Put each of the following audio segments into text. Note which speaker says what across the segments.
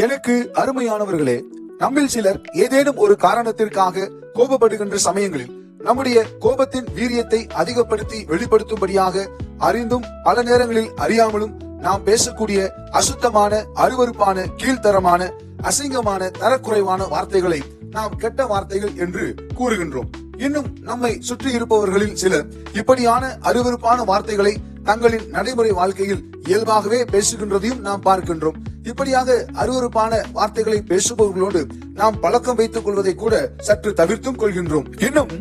Speaker 1: எனக்கு அருமையானவர்களே நம்மில் சிலர் ஏதேனும் ஒரு காரணத்திற்காக கோபப்படுகின்ற சமயங்களில் நம்முடைய கோபத்தின் வீரியத்தை அதிகப்படுத்தி வெளிப்படுத்தும்படியாக அறிந்தும் பல நேரங்களில் அறியாமலும் நாம் பேசக்கூடிய அசுத்தமான அருவருப்பான கீழ்த்தரமான அசிங்கமான தரக்குறைவான வார்த்தைகளை நாம் கெட்ட வார்த்தைகள் என்று கூறுகின்றோம். இன்னும் நம்மை சுற்றி இருப்பவர்களில் சிலர் இப்படியான அருவருப்பான வார்த்தைகளை தங்களின் நடைமுறை வாழ்க்கையில் இயல்பாகவே பேசுகின்றதையும் நாம் பார்க்கின்றோம். இப்படியாக அருவருப்பான வார்த்தைகளை பேசுபவர்களோடு நாம் பழக்கம் வைத்துக் கொள்வதை கூட சற்று தவிர்த்தும் கொள்கின்றோம். இன்னும்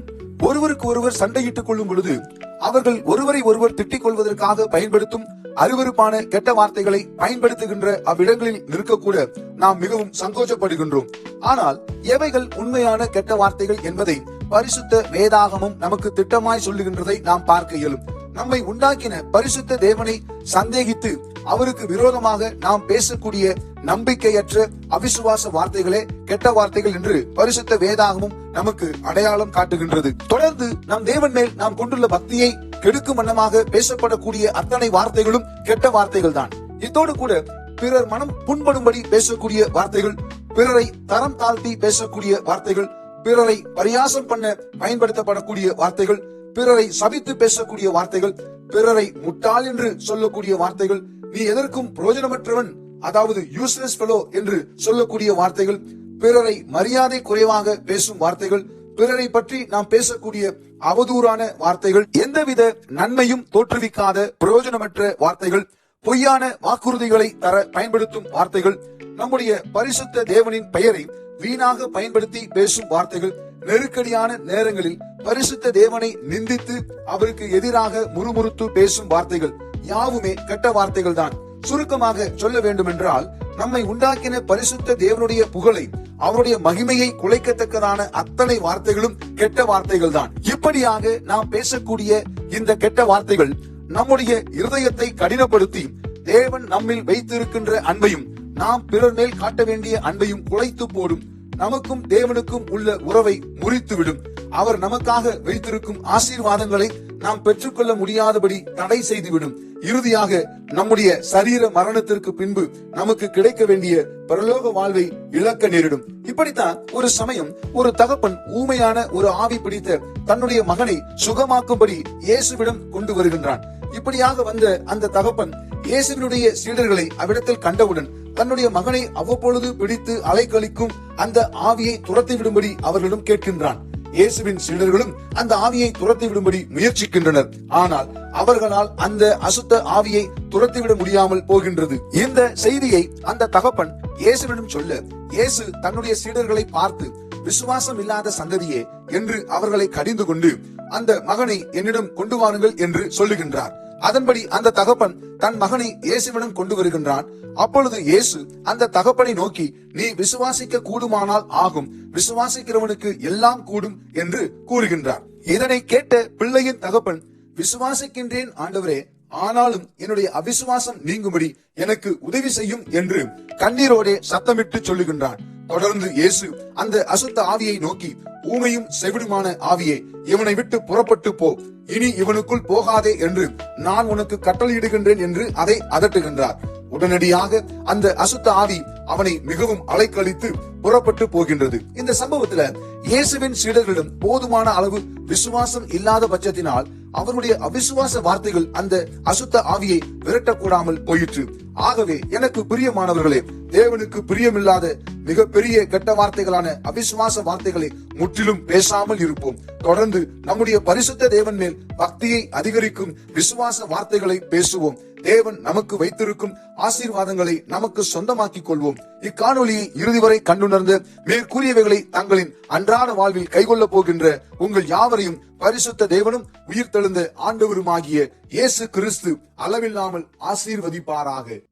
Speaker 1: ஒருவருக்கு ஒருவர் சண்டையிட்டுக் கொள்ளும் பொழுது அவர்கள் ஒருவரை ஒருவர் திட்டிக் கொள்வதற்காக பயன்படுத்தும் அருவருப்பான கெட்ட வார்த்தைகளை பயன்படுத்துகின்ற அவ்விடங்களில் நிற்கக்கூட நாம் மிகவும் சங்கோச்சப்படுகின்றோம் ஆனால் எவைகள் உண்மையான கெட்ட வார்த்தைகள் என்பதை பரிசுத்த வேதாகமும் நமக்கு திட்டமாய் சொல்லுகின்றதை நாம் பார்க்க இயலும். நம்மை உண்டாக்கின பரிசுத்த தேவனை சந்தேகித்து அவருக்கு விரோதமாக நாம் பேசக்கூடிய நம்பிக்கையற்ற அவிசுவாச வார்த்தைகளே கெட்ட வார்த்தைகள் என்று பரிசுத்த வேதாகமும் நமக்கு அடையாளம் காட்டுகின்றது. தொடர்ந்து நம் தேவன் மேல் நாம் கொண்டுள்ள பக்தியை கெடுக்கும் வண்ணமாக பேசப்படக்கூடிய அத்தனை வார்த்தைகளும் கெட்ட வார்த்தைகள் தான். இதோடு கூட பிறர் மனம் புண்படும்படி பேசக்கூடிய வார்த்தைகள் பிறரை தரம் தாழ்த்தி பேசக்கூடிய வார்த்தைகள் பிறரை பரியாசம் பண்ண பயன்படுத்தப்படக்கூடிய வார்த்தைகள் பிறரை சபித்து பேசக்கூடிய வார்த்தைகள் பிறரை முட்டாள் என்று சொல்லக்கூடிய வார்த்தைகள் நீ எதற்கும் பிரயோஜனமற்றவன் அதாவது யூஸ்லெஸ் ஃபெலோ என்று சொல்லக்கூடிய வார்த்தைகள் பிறரை மரியாதை குறைவாக பேசும் வார்த்தைகள் பிறரை பற்றி நாம் பேசக்கூடிய அவதூறான வார்த்தைகள் எந்தவித நன்மையும் தோற்றுவிக்காத பிரயோஜனமற்ற வார்த்தைகள் பொய்யான வாக்குறுதிகளை தர பயன்படுத்தும் வார்த்தைகள் நம்முடைய பரிசுத்த தேவனின் பெயரை வீணாக பயன்படுத்தி பேசும் வார்த்தைகள் நெருக்கடியான நேரங்களில் பரிசுத்த தேவனை நிந்தித்து அவருக்கு எதிராக முறுமுறுத்து பேசும் வார்த்தைகள் யாவுமே கெட்ட வார்த்தைகள் தான் சுருக்கமாக சொல்ல வேண்டுமென்றால் நம்மை உண்டாக்கின பரிசுத்த தேவனுடைய புகழை அவருடைய மகிமையை குலைக்கத்தக்கதான அத்தனை வார்த்தைகளும் கெட்ட வார்த்தைகள் தான் இப்படியாக நாம் பேசக்கூடிய இந்த கெட்ட வார்த்தைகள் நம்முடைய இருதயத்தை கடினப்படுத்தி தேவன் நம்மில் வைத்திருக்கின்ற அன்பையும் நாம் பிறர் மேல் காட்ட வேண்டிய அன்பையும் குலைத்து போடும் நமக்கும் தேவனுக்கும் உள்ள உறவை முறித்துவிடும். அவர் நமக்காக வைத்திருக்கும் ஆசீர்வாதங்களை நாம் பெற்றுக்கொள்ள முடியாதபடி தடை செய்துவிடும். இறுதியாக நம்முடைய சரீர மரணத்திற்கு பின்பு நமக்கு கிடைக்க வேண்டிய பரலோக வாழ்வை இழக்க நேரிடும். இப்படித்தான் ஒரு சமயம் ஒரு தகப்பன் ஊமையான ஒரு ஆவி பிடித்த தன்னுடைய மகனை சுகமாக்கும்படி இயேசுவிடம் கொண்டு வருகின்றான். இப்படியாக வந்த அந்த தகப்பன் இயேசுவினுடைய சீடர்களை அவ்விடத்தில் கண்டவுடன் தன்னுடைய மகனை அவ்வப்பொழுது பிடித்து அலைக்கழிக்கும் அந்த ஆவியை துரத்தி விடும்படி அவர்களிடம் கேட்கின்றான். இயேசுவின் சீடர்களும் அந்த ஆவியை துரத்தி விடும்படி முயற்சிக்கின்றனர். ஆனால் அவர்களால் அந்த அசுத்த ஆவியை துரத்திவிட முடியாமல் போகின்றது. இந்த செய்தியை அந்த தகப்பன் இயேசுவிடம் சொல்ல இயேசு தன்னுடைய சீடர்களை பார்த்து விசுவாசம் இல்லாத சந்ததியே என்று அவர்களை கடிந்து கொண்டு அந்த மகனை என்னிடம் கொண்டு வாருங்கள் என்று சொல்லுகின்றார். அதன்படி அந்த தகப்பன் தன் மகனை இயேசுவிடம் கொண்டு வருகின்றான். அப்பொழுது இயேசு அந்த தகப்பனை நோக்கி நீ விசுவாசிக்க கூடுமானால் ஆகும். விசுவாசிக்கிறவனுக்கு எல்லாம் கூடும் என்று கூறுகின்றார். இதனை கேட்ட பிள்ளையின் தகப்பன் விசுவாசிக்கின்றேன் ஆண்டவரே ஆனாலும் என்னுடைய அவிசுவாசம் நீங்கும்படி எனக்கு உதவி செய்யும் என்று கண்ணீரோடே சத்தமிட்டு சொல்லுகின்றான். தொடர்ந்து இயேசு அந்த அசுத்த ஆவியை நோக்கி ஊமையும் செவிடுமான ஆவியே இவனை விட்டு புறப்பட்டு போ. இனி இவனுக்குள் போகாதே என்று நான் உனக்கு கட்டளையிடுகின்றேன் என்று அதை அதட்டுகின்றார். உடனடியாக அந்த அசுத்த ஆவி அவனை மிகவும் அலைக்கழித்து புறப்பட்டு போகின்றது. இந்த சம்பவத்துல இயேசுவின் சீடர்களிடம் போதுமான அளவு விசுவாசம் இல்லாத பட்சத்தினால் அவருடைய அவிசுவாச வார்த்தைகள் அந்த அசுத்த ஆவியை விரட்டக்கூடாமல் போயிற்று. ஆகவே எனக்கு பிரியமானவர்களே தேவனுக்கு பிரியமில்லாத மிகப்பெரிய கெட்ட வார்த்தைகளான அவிசுவாச வார்த்தைகளை முற்றிலும் பேசாமல் இருப்போம். தொடர்ந்து நம்முடைய பரிசுத்த தேவன் மேல் பக்தியை அதிகரிக்கும் விசுவாச வார்த்தைகளை பேசுவோம். தேவன் நமக்கு வைத்திருக்கும் ஆசீர்வாதங்களை நமக்கு சொந்தமாக்கிக் கொள்வோம். இக்காணொலியை இறுதி வரை கண்டுணர்ந்து மேற்கூறியவைகளை தங்களின் அன்றாட வாழ்வில் கைகொள்ள போகின்ற உங்கள் யாவரையும் பரிசுத்த தேவனும் உயிர்த்தெழுந்த ஆண்டவருமாகிய இயேசு கிறிஸ்து அளவில்லாமல் ஆசீர்வதிப்பாராக.